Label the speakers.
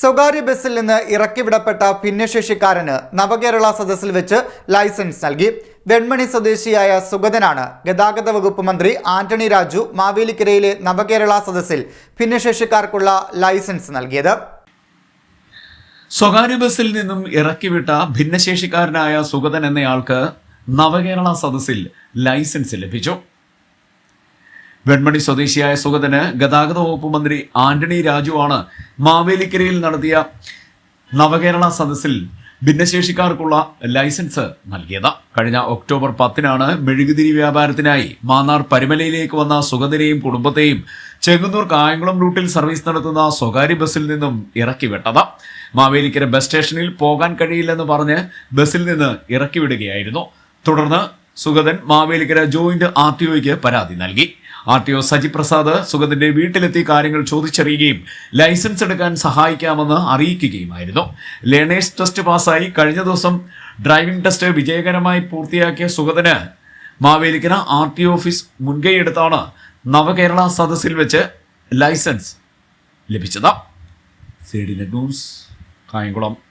Speaker 1: സ്വകാര്യ ബസ്സിൽ നിന്ന് ഇറക്കിവിടപ്പെട്ട ഭിന്നശേഷിക്കാരന് നവകേരള സദസ്സിൽ വെച്ച് ലൈസൻസ് നൽകി. വെൺമണി സ്വദേശിയായ സുഗതനാണ് ഗതാഗത വകുപ്പ് മന്ത്രി ആന്റണി രാജു മാവേലിക്കരയിലെ നവകേരള സദസ്സിൽ ഭിന്നശേഷിക്കാർക്കുള്ള ലൈസൻസ് നൽകിയത്.
Speaker 2: സ്വകാര്യ ബസ്സിൽ നിന്നും ഇറക്കിവിട്ട ഭിന്നശേഷിക്കാരനായ സുഗതൻ എന്നയാൾക്ക് നവകേരള സദസ്സിൽ ലൈസൻസ് ലഭിച്ചു. വെൺമണി സ്വദേശിയായ സുഗതന് ഗതാഗത വകുപ്പ് മന്ത്രി ആന്റണി രാജുവാണ് മാവേലിക്കരയിൽ നടത്തിയ നവകേരള സദസ്സിൽ ഭിന്നശേഷിക്കാർക്കുള്ള ലൈസൻസ് നൽകിയത്. കഴിഞ്ഞ ഒക്ടോബർ പത്തിനാണ് മെഴുകുതിരി വ്യാപാരത്തിനായി മാന്നാർ പരിമലയിലേക്ക് വന്ന സുഗന്ധനെയും കുടുംബത്തെയും ചെങ്ങന്നൂർ കായംകുളം റൂട്ടിൽ സർവീസ് നടത്തുന്ന സ്വകാര്യ ബസ്സിൽ നിന്നും ഇറക്കിവിട്ടത്. മാവേലിക്കര ബസ് സ്റ്റേഷനിൽ പോകാൻ കഴിയില്ലെന്ന് പറഞ്ഞ് ബസ്സിൽ നിന്ന് ഇറക്കിവിടുകയായിരുന്നു. തുടർന്ന് സുഗതൻ മാവേലിക്കര ജോയിന്റ് ആർ പരാതി നൽകി. R T O Saji Prasad വീട്ടിലെത്തി കാര്യങ്ങൾ ചോദിച്ചറിയുകയും ലൈസൻസ് എടുക്കാൻ സഹായിക്കാമെന്ന് അറിയിക്കുകയുമായിരുന്നു. ലേണേഴ്സ് ടെസ്റ്റ് പാസ്സായി. കഴിഞ്ഞ ദിവസം ഡ്രൈവിംഗ് ടെസ്റ്റ് വിജയകരമായി പൂർത്തിയാക്കിയ സുഗതന് മാവേലിക്കര ആർ ടി ഓഫീസ് മുൻകൈയെടുത്താണ് നവകേരള സദസ്സിൽ വെച്ച് ലൈസൻസ് ലഭിച്ചത്. C D news Kayamkulam.